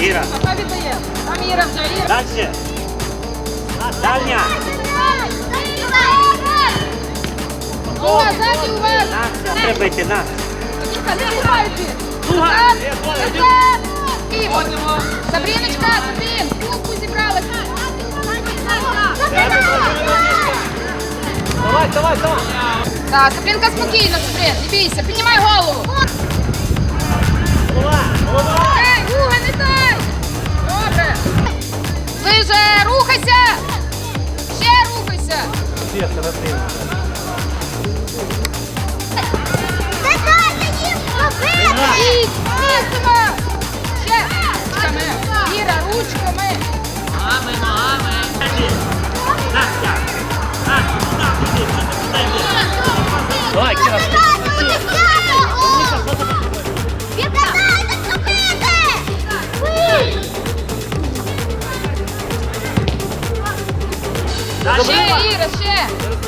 Іра. Іра вже, Дальше. Дальня. О, ззаді у вас. На, треба йти, на. Друга. Сабріночка, Сабрін, кубку зібрали. Давай, давай, давай. Так, Сабрінка спокійно, Сабрін, не бійся, піднімай голову. Ближе, рухайся! Ще рухайся! Ще! Ручками! Іра, ручками! Давай, Кіра.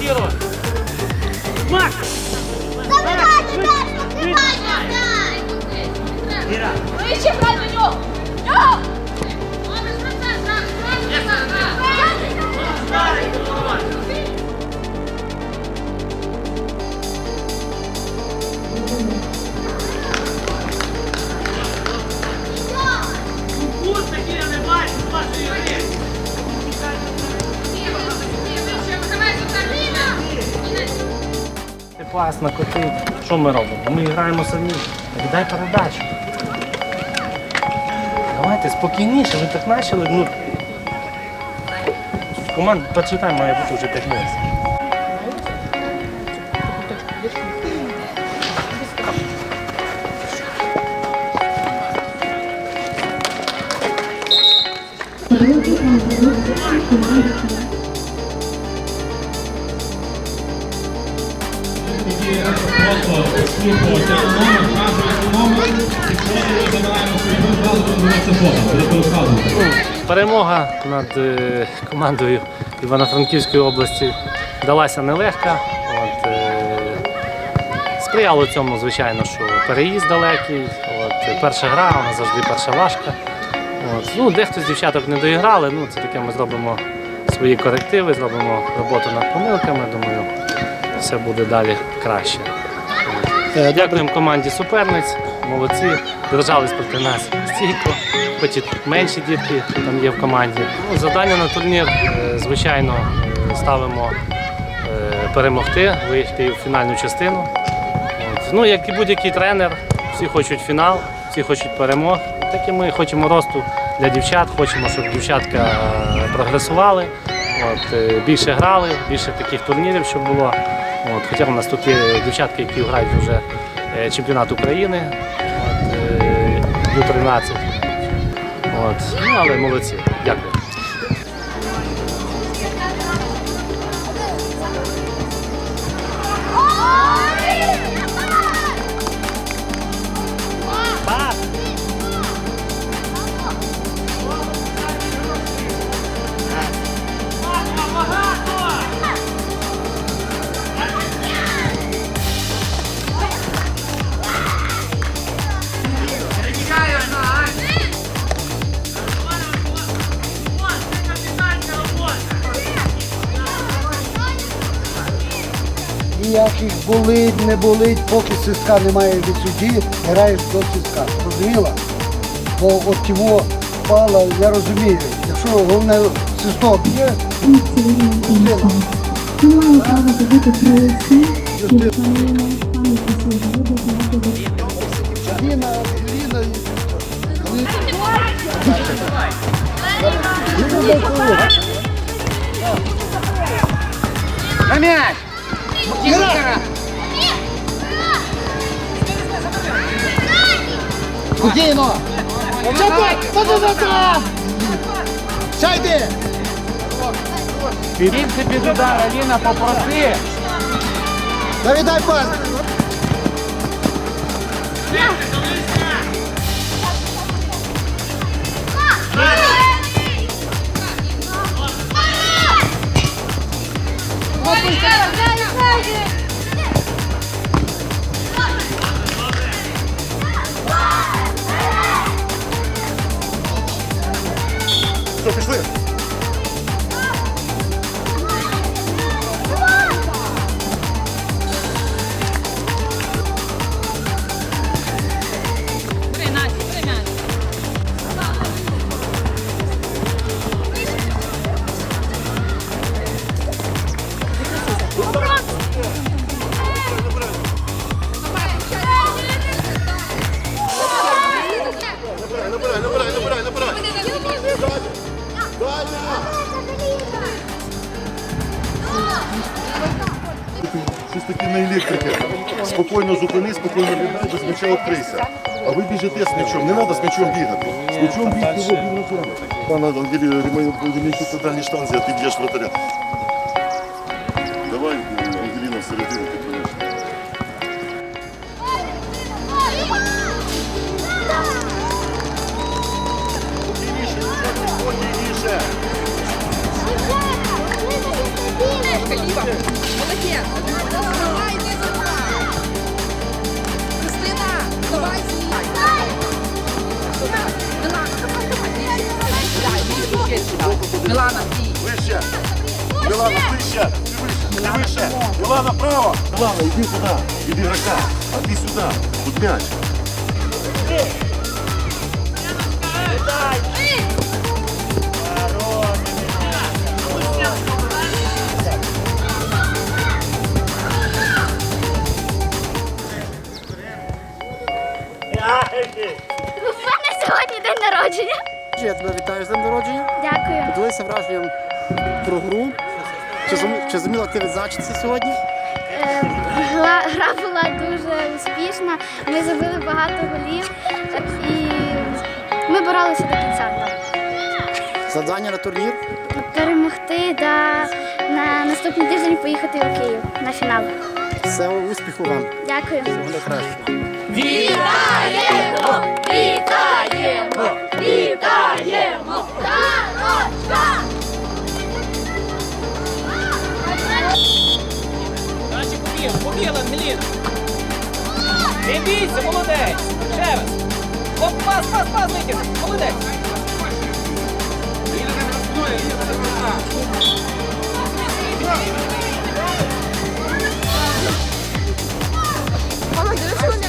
Кіро. Макс. Давай, Даша, давай, давай! Іра. Вище грай на нього! Нього! Ти котить. Що ми робимо? Ми граємо самі. Віддай передачу. Давайте спокійніше, ви так почали. Ну, команд почитай, має бути вже 5 місць. Перемога над е, командою Івано-Франківської області далася нелегка. От, е, сприяло цьому, звичайно, що переїзд далекий. От, перша гра, вона завжди перша важка. От, ну, дехто з дівчаток не доіграли, ну, це таке ми зробимо свої корективи, зробимо роботу над помилками. Думаю, все буде далі краще. Е, Дякуємо команді суперниць, молодці, держались проти нас стійко, хоч і менші дітки там є в команді. Ну, завдання на турнір, е, звичайно, ставимо е, перемогти, вийти в фінальну частину. Ну, як і будь-який тренер, всі хочуть фінал, всі хочуть перемог. Так і ми хочемо росту для дівчат, хочемо, щоб дівчатка е, прогресували, от, е, більше грали, більше таких турнірів, щоб було. От, хоча у нас тут є дівчатки, які грають вже е, чемпіонат України, от, е, Ю-13. От, ну, але молодці. Дякую. Ніяких болить, не болить, поки сиска немає від судді, граєш до сиска. Розуміла? Бо от його впала, я розумію. Якщо головне свисток є. Ми маємо право. На м'яч! Спокійно! Сяйди! Підіймся під удар, Аліна, попроси. Давай дай пас! Спокійно зупини, спокійно віддай, без м'яча відкрийся. А ви біжите з м'ячом, не треба з м'ячом бігати. З м'ячом бігти в обігну зону. Пане Ангелі, ремонтуйте дальні штанзи, а ти б'єш вратаря. Давай, Ангеліна, всередину ти поїдеш. Спокійніше, Мілана, ти. Вище! Мілана, вище! Ти вище! Ти вище! Мілана, право! Мілана, іди сюди! Іди грака! А ти сюди! Тут м'яч! У мене сьогодні день народження. Я тебе вітаю з днем народження. Дякую. Поділися враженням про гру. Чи, зум- чи зуміла ти відзначитися сьогодні? Е, Гра, гра була дуже успішна. Ми забили багато голів і ми боролися до кінця. Завдання на турнір. Перемогти да на наступний тиждень поїхати у Київ на фінал. Все успіху вам. Дякую. Буде краще. Вітаємо! Вітаємо! Вітаємо! Тарочка! Наші побігли, побігли, Меліна. Не бійся, молодець. Ще раз. Оп, пас, пас, пас, витягни. Молодець. Мама,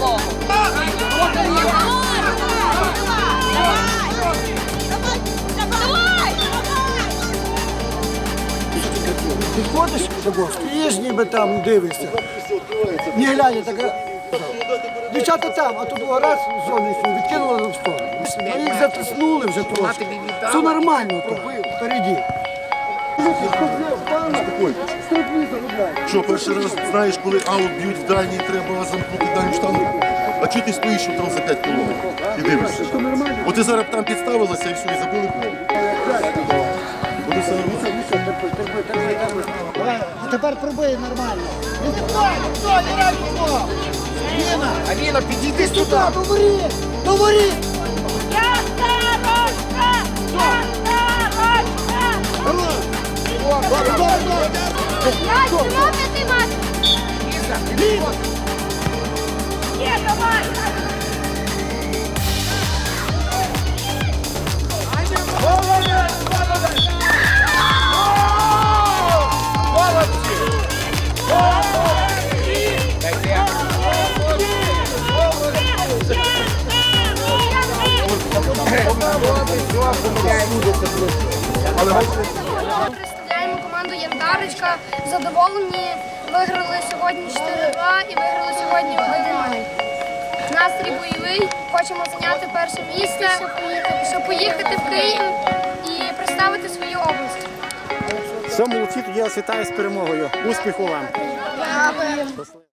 Богу. Підходиш гостя, стоїш ніби там, дивишся. Не глянь, так. Дівчата там, а тут раз зовнішньо відкинули в сторону. Ну, Їх затиснули вже трошки. Все нормально, то впереді. Що, перший раз знаєш, коли аут б'ють в дальній, треба замкнути дальню штангу? А чого ти стоїш що там за 5 кілометрів і дивишся? От ти зараз б там підставилася і все, і забили б. Буде все нормально. А тепер пробий нормально. Аліна, підійди Ти сюди, говори! Говори! Представляємо команду Янтарочка. Задоволені. Виграли сьогодні 4-2 і виграли сьогодні 1-0. Настрій бойовий, хочемо зайняти перше місце, щоб поїхати в Київ і представити свою область. Все, молодці, тоді я вас вітаю з перемогою. Успіху вам!